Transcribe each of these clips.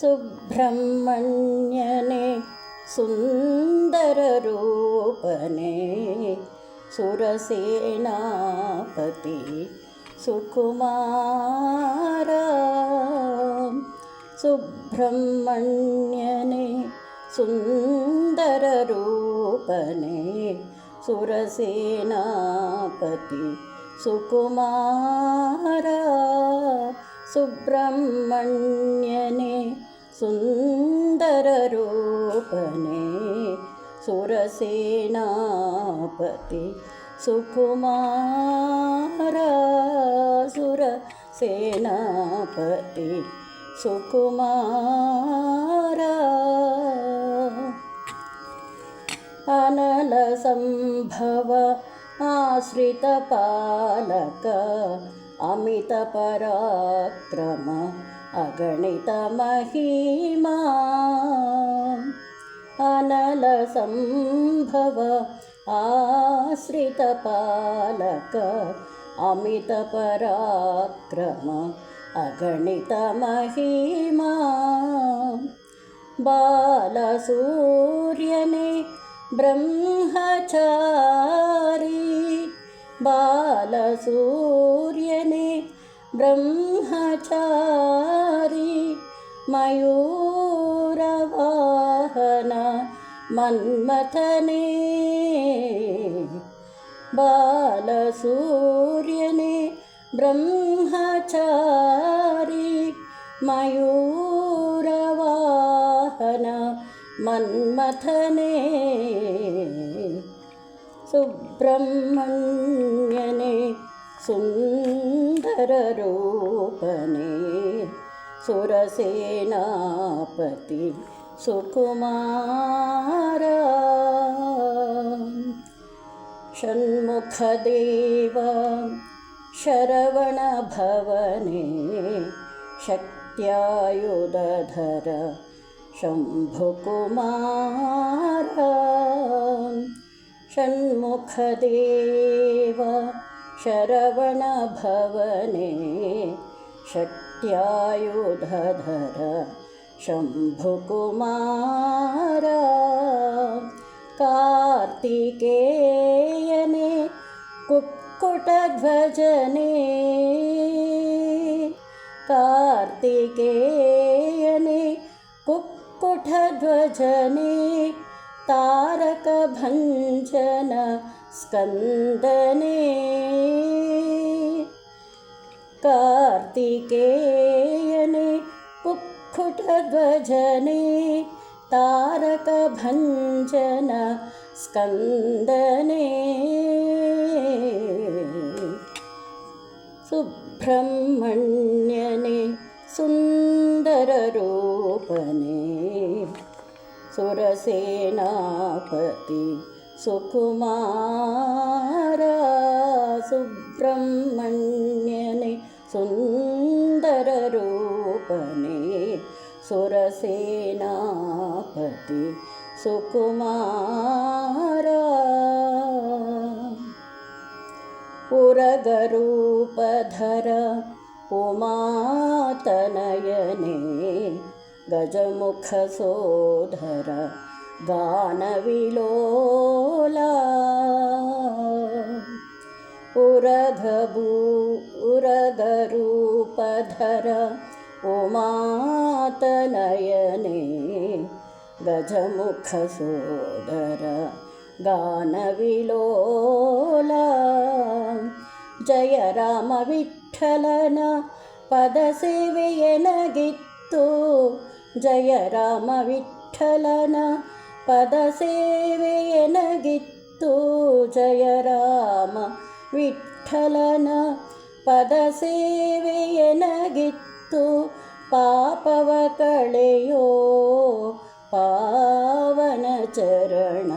सुब्रह्मण्यने सुन्दररूपने सुरसेनापति सुकुमार सुब्रह्मण्यने सुन्दररूपने सुरसेनापति सुकुमार सुब्रह्मण्यने सुन्दररूपने सुरसेनापति सुकुमार सुरसेनापति सुकुमार। अनलसम्भव आश्रितपालक अमितपराक्रम अगणितमहिमा। अनलसम्भव आश्रितपालक अमितपराक्रम अगणितमहिमा। बालसूर्यने ब्रह्मचारी। बालसूर्यने ब्रह्मचारी मयूरवाहन मन्मथने बालसूर्यने ब्रह्मचारी मयूरवाहन मन्मथने सुब्रह्मण्यने सुन्दररूपने सुरसेनापति सुकुमार। षण्मुखदेव शरवणभवने शक्त्यायुधर शम्भुकुमार। षण्मुखदेव शरवणभवने शक्त्यायुधर शम्भुकुमार। कार्तिकेयने कुक्कुटध्वजने कार्तिकेयने कुक्कुटध्वजने तारकभञ्जन स्कन्दने। कार्तिकेयने कुक्कुटध्वजने तारकभञ्जन स्कन्दने। सुब्रह्मण्यने सुन्दररूपने सुरसेनापति सुकुमार सुब्रह्मण्यने सुन्दररूपने सुरसेनापति सुकुमार। पुरगरूपधर उमातनयने गजमुखसोधर ಗಾನವಿಲೋಲ ಉರಧಭೂ ಉರಧರೂಪಧರ ಉಮಾತನಯನೇ ಗಜಮುಖ ಸೋದರ ಗಾನವಿಲೋಲ ಜಯ ರಾಮ ವಿಠಲನ ಪದ ಸೇವೆಯನಗಿತ್ತು ಜಯ ರಾಮ ವಿಠಲನ ಪದ ಸೇವೆಯ ನಗಿತ್ತು ಜಯ ರಾಮ. ವಿಠಲನ ಪದ ಸೇವೆಯ ಪಾಪವ ಕಳೆಯೋ ಪಾವನ ಚರಣ.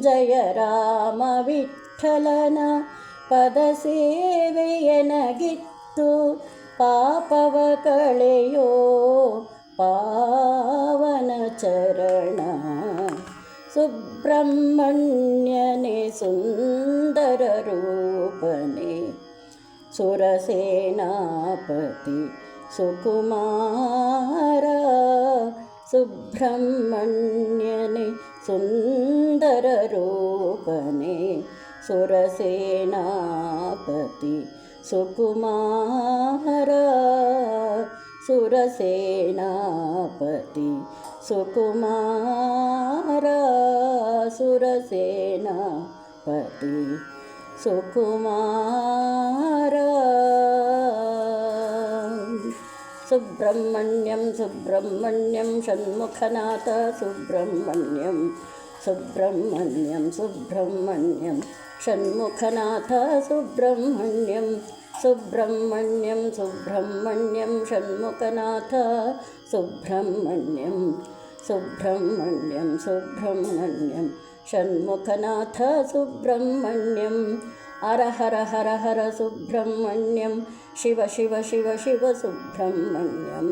ಜಯ ರಾಮ ವಿಠಲನ ಪದ ಸೇವೆಯ ಪಾಪವ ಕ ब्रह्मण्यने सुन्दररूपनि सुरसेनापति सुकुमार सुब्रह्मण्यने सुन्दररूपनि सुरसेनापति सुकुमार सुरसेनापति सुकुमारसुरसेनापति सुकुमार। सुब्रह्मण्यं सुब्रह्मण्यं षण्मुखनाथ सुब्रह्मण्यं सुब्रह्मण्यं सुब्रह्मण्यं षण्मुखनाथ सुब्रह्मण्यं। सुब्रह्मण्यं सुब्रह्मण्यं षण्मुखनाथ सुब्रह्मण्यं सुब्रह्मण्यं सुब्रह्मण्यं षण्मुखनाथ सुब्रह्मण्यम् अर हर हर हर सुब्रह्मण्यं शिव शिव शिव शिव सुब्रह्मण्यम्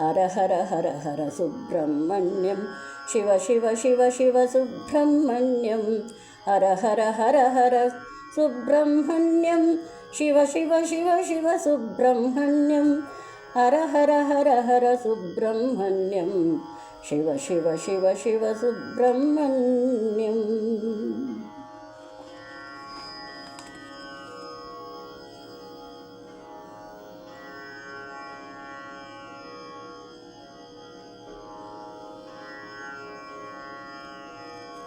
हर हर हर हर सुब्रह्मण्यं शिव शिव शिव शिव सुब्रह्मण्यम् हर हर हर हर सुब्रह्मण्यम् शिव शिव शिव शिव सुब्रह्मण्यं हर हर हर हर सुब्रह्मण्यं शिव शिव शिव शिव सुब्रह्मण्यम्